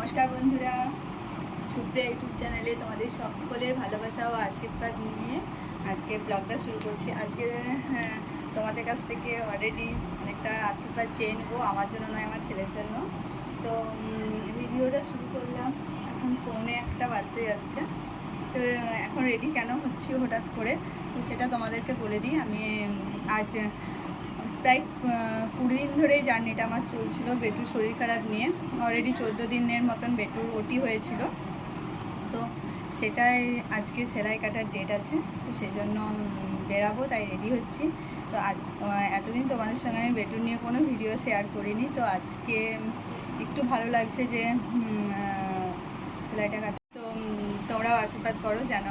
নমস্কার বন্ধুরা। সুপ্রিয়া ইউটিউব চ্যানেলে তোমাদের সকলের ভালোবাসা ও আশীর্বাদ নিয়ে আজকে ব্লগটা শুরু করছি। আজকে হ্যাঁ, তোমাদের কাছ থেকে অলরেডি অনেকটা আশীর্বাদ চেয়ে নেব, আমার জন্য নয়, আমার ছেলের জন্য। তো ভিডিওটা শুরু করলাম। এখন ফোনে একটা বাজতে যাচ্ছে। তো, এখন রেডি কেন হচ্ছি হঠাৎ করে? তো সেটা তোমাদেরকে বলে দিই। আমি আজ প্রায় কুড়ি দিন ধরেই জার্নিটা আমার চলছিল বেটুর শরীর খারাপ নিয়ে। অলরেডি চোদ্দ দিনের মতন বেটুর ওটি হয়েছিল। তো সেটাই আজকে সেলাই কাটার ডেট আছে, তো সেই জন্য বেরাবো, তাই রেডি হচ্ছি। তো আজ এতদিন তোমাদের সঙ্গে আমি বেটুর নিয়ে কোনো ভিডিও শেয়ার করিনি। তো আজকে একটু ভালো লাগছে যে সেলাইটা কাটা তো তোমরাও আশীর্বাদ করো যেন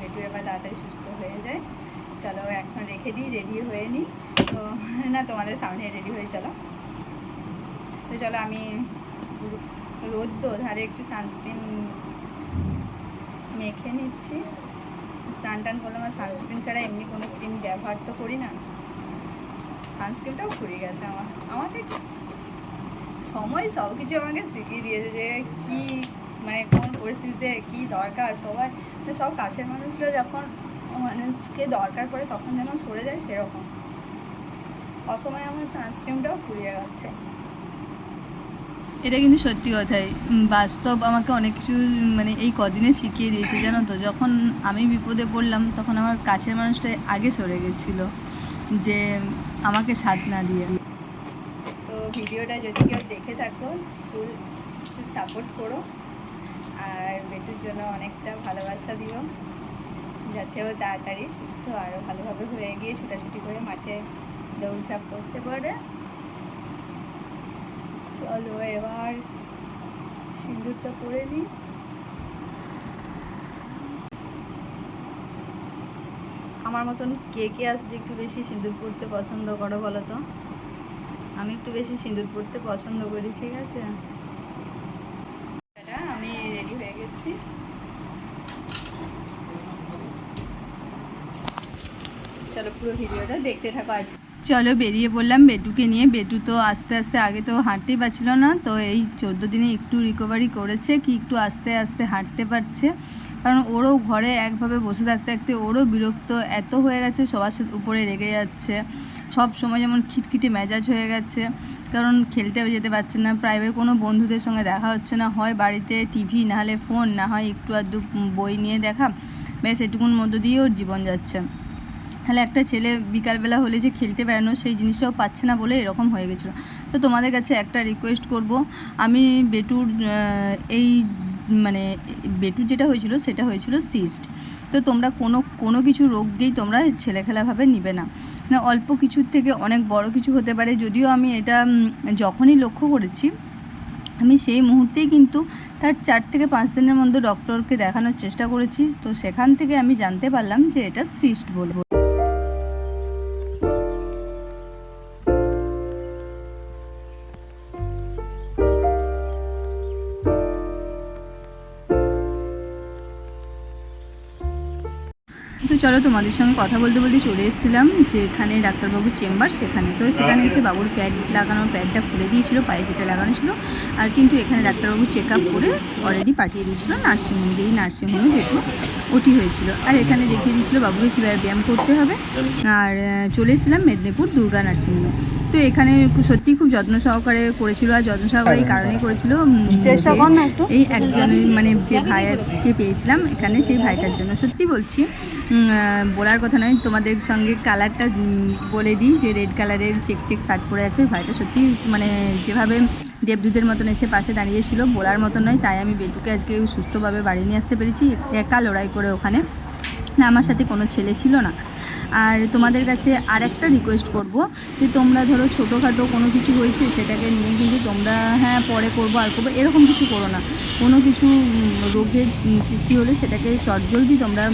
বেটু এবার তাড়াতাড়ি সুস্থ হয়ে যায়। চলো, এখন রেখে দিই রেডি হয়ে নিই। তো, না, তোমাদের সামনে রেডি হয়ে চলো। তো চলো, আমি রোদ তো তাহলে একটু সানস্ক্রিন মেখে নিচ্ছি। স্নান টান করলাম, আর সানস্ক্রিন ছাড়া এমনি কোনো ক্রিম ব্যবহার তো করি না। সানস্ক্রিনটাও ফুরিয়ে গেছে আমার। আমাদের সময় সব কিছু আমাকে শিখিয়ে দিয়েছে যে কি মানে কোন পরিস্থিতিতে কি দরকার সবাই সব কাছের মানুষরা যখন মানুষকে দরকার পড়ে তখন যেন সরে যায় সেরকম। অসময়ে আমার সানস্ক্রিনটাও ফুরিয়ে যাচ্ছে এটা কিন্তু সত্যি কথাই। বাস্তব আমাকে অনেক কিছু মানে এই কদিনে শিখিয়ে দিয়েছে জানো তো। যখন আমি বিপদে পড়লাম তখন আমার কাছের মানুষটা আগে সরে গেছিল যে আমাকে সাথ না দিয়ে। তো ভিডিওটা যদি কেউ দেখে থাকো ফুল একটু সাপোর্ট করো। আর বেটুর জন্য অনেকটা ভালোবাসা দিও। যাতে ও তাড়াতাড়ি সুস্থ আরও ভালোভাবে হয়ে গিয়ে ছুটাছুটি করে মাঠে দৌড়ঝাঁপ করতে পারে। চলো এবার সিঁদুরটা পরে নিই আমার মতন কে কে আসছে একটু বেশি সিঁদুর পরতে পছন্দ করো বলো তো? আমি একটু বেশি সিঁদুর পরতে পছন্দ করি, ঠিক আছে? আমি রেডি হয়ে গেছি। চলো পুরো ভিডিওটা দেখতে থাকো আজ। চলো বেরিয়ে পড়লাম বেটুকে নিয়ে। বেটু তো আস্তে আস্তে আগে তো হাঁটতেই পারছিল না, তো এই চোদ্দ দিনে একটু রিকভারি করেছে, কি একটু আস্তে আস্তে হাঁটতে পারছে। কারণ ওরও ঘরে একভাবে বসে থাকতে থাকতে ওরও বিরক্ত এত হয়ে গেছে, সবার সাথে উপরে রেগে যাচ্ছে। সব সময় যেমন খিটখিটে মেজাজ হয়ে গেছে। কারণ খেলতেও যেতে পারছে না প্রাইভেট কোনো বন্ধুদের সঙ্গে দেখা হচ্ছে না। হয় বাড়িতে টিভি না হলে ফোন না হয় একটু আধটু বই নিয়ে দেখা। ব্যাস এটুকুর মধ্য দিয়ে ওর জীবন যাচ্ছে। তাহলে একটা ছেলে বিকালবেলা হলে যে খেলতে বেড়ানো সেই জিনিসটাও পাচ্ছে না বলে এরকম হয়ে গেছিল। তো তোমাদের কাছে একটা রিকোয়েস্ট করব। আমি বেটুর এই মানে বেটুর যেটা হয়েছিল সেটা হয়েছিল সিস্ট তো তোমরা কোনো কোনো কিছু রোগকেই তোমরা ছেলে খেলাভাবে নিবে না। মানে অল্প কিছুর থেকে অনেক বড় কিছু হতে পারে। যদিও আমি এটা যখনই লক্ষ্য করেছি, আমি সেই মুহূর্তেই কিন্তু তার চার থেকে পাঁচ দিনের মধ্যে ডক্টরকে দেখানোর চেষ্টা করেছি। তো সেখান থেকে আমি জানতে পারলাম যে এটা সিস্ট বলব তো চলো তোমাদের সঙ্গে কথা বলতে বলতে চলে এসেছিলাম যে এখানে ডাক্তারবাবুর চেম্বার সেখানে। তো সেখানে এসে বাবুর প্যাড লাগানো প্যাডটা খুলে দিয়েছিল পায়ে যেটা লাগানো ছিল। আর কিন্তু এখানে ডাক্তারবাবু চেক আপ করে অলরেডি পাঠিয়ে দিয়েছিল নার্সিংহোম যেই নার্সিংহোমে যেহেতু ওটি হয়েছিল। আর এখানে দেখিয়ে দিয়েছিল বাবুকে কীভাবে ব্যায়াম করতে হবে। আর চলে এসেছিলাম মেদিনীপুর দুর্গা নার্সিংহোমে তো এখানে সত্যিই খুব যত্ন সহকারে করেছিল আর যত্ন সহকারে এই কারণেই করেছিল চেষ্টা কর না একটু। এই একজন মানে যে ভাইয়াকে পেয়েছিলাম এখানে সেই ভাইটার জন্য। সত্যি বলছি বলার কথা নয়, তোমাদের সঙ্গে কালারটা বলে দিই যে রেড কালারের চেক চেক শার্ট পরে আছে। ভাইটা সত্যি মানে যেভাবে দেবদূতের মতন এসে পাশে দাঁড়িয়েছিল, বলার মতো নয়, তাই আমি বেটুকে আজকে সুস্থভাবে বাড়ি নিয়ে আসতে পেরেছি। একা লড়াই করে ওখানে। না, আমার সাথে কোনো ছেলে ছিল না। আর তোমাদের কাছে আর একটা রিকোয়েস্ট করব যে তোমরা ধরো ছোটোখাটো কোনো কিছু হয়েছে, সেটাকে নিয়ে কিন্তু তোমরা হ্যাঁ পরে করব আর করব, এরকম কিছু করো না। কোনো কিছু রোগের সৃষ্টি হলে সেটাকে চটজলদি তোমরা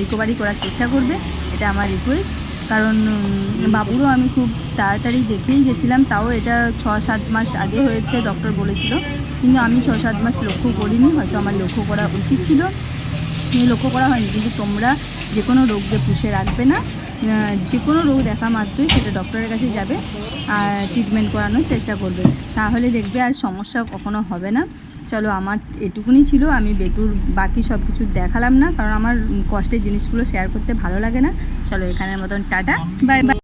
রিকভারি করার চেষ্টা করবে, এটা আমার রিকোয়েস্ট কারণ বাবুরও আমি খুব তাড়াতাড়ি দেখেই গেছিলাম, তাও এটা ছ সাত মাস আগে হয়েছে ডক্টর বলেছিল। কিন্তু আমি ছ সাত মাস লক্ষ্য করিনি, হয়তো আমার লক্ষ্য করা উচিত ছিল। লক্ষ্য করা হয়নি কিন্তু তোমরা যে কোনো রোগকে পুষে রাখবে না যে কোনো রোগ দেখা মাত্রই সেটা ডক্টরের কাছে যাবে আর ট্রিটমেন্ট করানোর চেষ্টা করবে। তাহলে দেখবে আর সমস্যা কখনো হবে না। চলো আমার এটুকুনি ছিল আমি বেটুর বাকি সব কিছু দেখালাম না কারণ আমার কষ্টের জিনিসগুলো শেয়ার করতে ভালো লাগে না। চলো এখানের মতন টাটা বাই বাই